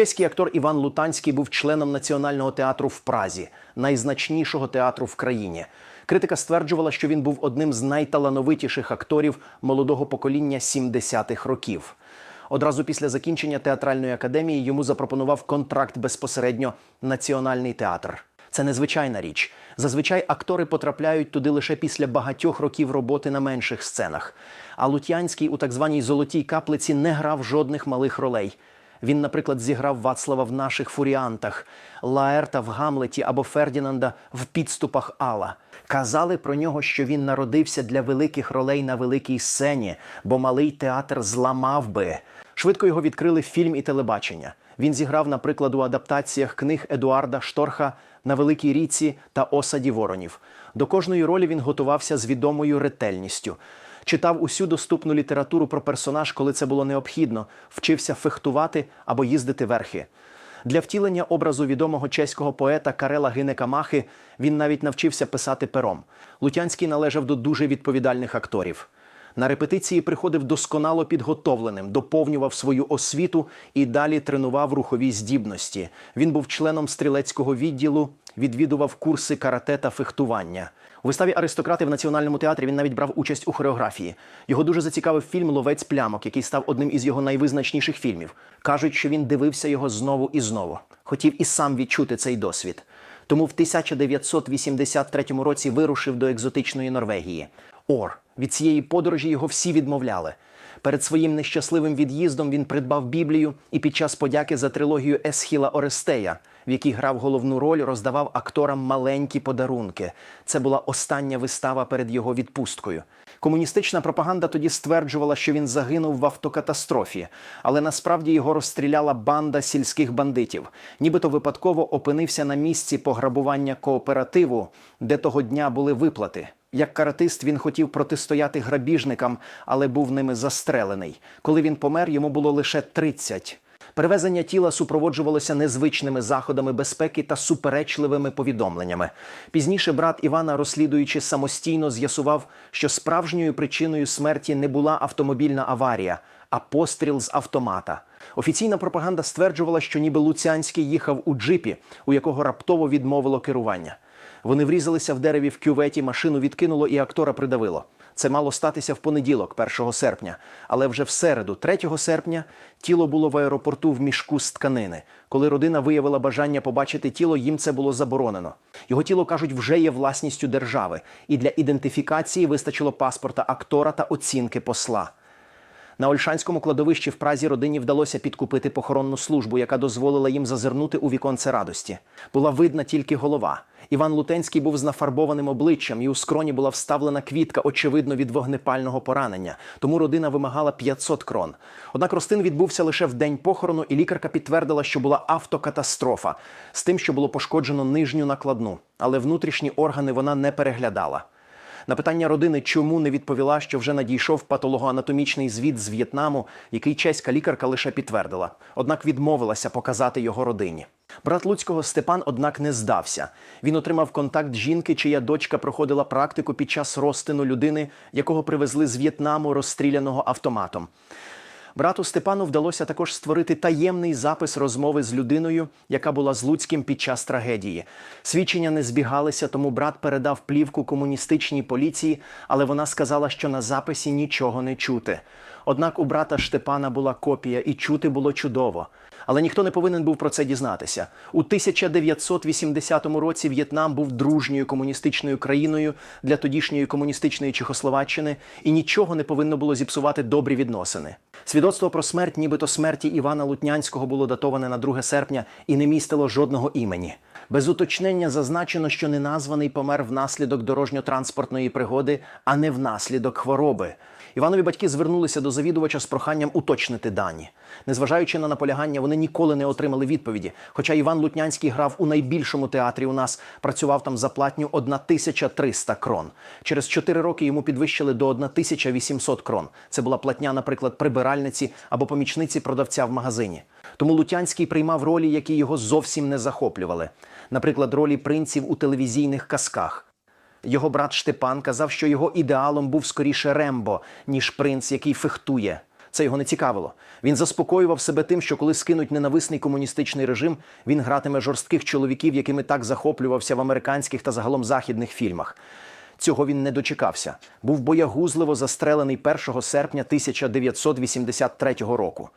Чеський актор Іван Лутанський був членом Національного театру в Празі, найзначнішого театру в країні. Критика стверджувала, що він був одним з найталановитіших акторів молодого покоління 70-х років. Одразу після закінчення театральної академії йому запропонував контракт безпосередньо Національний театр. Це незвичайна річ. Зазвичай актори потрапляють туди лише після багатьох років роботи на менших сценах. А Лутянський у так званій золотій каплиці не грав жодних малих ролей. Він, наприклад, зіграв Вацлава в наших фуріантах, Лаерта в Гамлеті або Фердінанда в підступах Алла. Казали про нього, що він народився для великих ролей на великій сцені, бо малий театр зламав би. Швидко його відкрили фільм і телебачення. Він зіграв, наприклад, у адаптаціях книг Едуарда Шторха на Великій ріці та осаді воронів. До кожної ролі він готувався з відомою ретельністю. Читав усю доступну літературу про персонаж, коли це було необхідно, вчився фехтувати або їздити верхи. Для втілення образу відомого чеського поета Карела Гинека Махи він навіть навчився писати пером. Лутянський належав до дуже відповідальних акторів. На репетиції приходив досконало підготовленим, доповнював свою освіту і далі тренував рухові здібності. Він був членом стрілецького відділу, відвідував курси карате та фехтування. У виставі Аристократи в національному театрі він навіть брав участь у хореографії. Його дуже зацікавив фільм Ловець плямок, який став одним із його найвизначніших фільмів. Кажуть, що він дивився його знову і знову. Хотів і сам відчути цей досвід. Тому в 1983 році вирушив до екзотичної Норвегії. Ор від цієї подорожі його всі відмовляли. Перед своїм нещасливим від'їздом він придбав Біблію і під час подяки за трилогію Есхіла Орестея, в якій грав головну роль, роздавав акторам маленькі подарунки. Це була остання вистава перед його відпусткою. Комуністична пропаганда тоді стверджувала, що він загинув в автокатастрофі, але насправді його розстріляла банда сільських бандитів. Нібито випадково опинився на місці пограбування кооперативу, де того дня були виплати. Як каратист він хотів протистояти грабіжникам, але був ними застрелений. Коли він помер, йому було лише 30. Перевезення тіла супроводжувалося незвичними заходами безпеки та суперечливими повідомленнями. Пізніше брат Івана, розслідуючи самостійно, з'ясував, що справжньою причиною смерті не була автомобільна аварія, а постріл з автомата. Офіційна пропаганда стверджувала, що ніби Луцянський їхав у джипі, у якого раптово відмовило керування. Вони врізалися в дереві в кюветі, машину відкинуло і актора придавило. Це мало статися в понеділок, 1 серпня. Але вже в середу, 3 серпня, тіло було в аеропорту в мішку з тканини. Коли родина виявила бажання побачити тіло, їм це було заборонено. Його тіло кажуть, вже є власністю держави, і для ідентифікації вистачило паспорта актора та оцінки посла. На Ольшанському кладовищі в Празі родині вдалося підкупити похоронну службу, яка дозволила їм зазирнути у віконце радості. Була видна тільки голова. Іван Лутенський був з нафарбованим обличчям, і у скроні була вставлена квітка, очевидно, від вогнепального поранення. Тому родина вимагала 500 крон. Однак Ростин відбувся лише в день похорону, і лікарка підтвердила, що була автокатастрофа з тим, що було пошкоджено нижню накладну, але внутрішні органи вона не переглядала. На питання родини, чому не відповіла, що вже надійшов патологоанатомічний звіт з В'єтнаму, який чеська лікарка лише підтвердила, однак відмовилася показати його родині. Брат Луцького Степан, однак, не здався. Він отримав контакт жінки, чия дочка проходила практику під час розтину людини, якого привезли з В'єтнаму, розстріляного автоматом. Брату Степану вдалося також створити таємний запис розмови з людиною, яка була з Луцьким під час трагедії. Свідчення не збігалися, тому брат передав плівку комуністичній поліції, але вона сказала, що на записі нічого не чути. Однак у брата Штепана була копія, і чути було чудово. Але ніхто не повинен був про це дізнатися. У 1980 році В'єтнам був дружньою комуністичною країною для тодішньої комуністичної Чехословаччини, і нічого не повинно було зіпсувати добрі відносини. Свідоцтво про смерть, нібито смерті Івана Лутнянського, було датоване на 2 серпня і не містило жодного імені. Без уточнення зазначено, що неназваний помер внаслідок дорожньо-транспортної пригоди, а не внаслідок хвороби. Іванові батьки звернулися до завідувача з проханням уточнити дані. Незважаючи на наполягання, вони ніколи не отримали відповіді. Хоча Іван Лутнянський грав у найбільшому театрі у нас, працював там за платню 1300 крон. Через 4 роки йому підвищили до 1800 крон. Це була платня, наприклад, прибиральниці або помічниці продавця в магазині. Тому Лутянський приймав ролі, які його зовсім не захоплювали. Наприклад, ролі принців у телевізійних казках. Його брат Штепан казав, що його ідеалом був скоріше Рембо, ніж принц, який фехтує. Це його не цікавило. Він заспокоював себе тим, що коли скинуть ненависний комуністичний режим, він гратиме жорстких чоловіків, якими так захоплювався в американських та загалом західних фільмах. Цього він не дочекався. Був боягузливо застрелений 1 серпня 1983 року.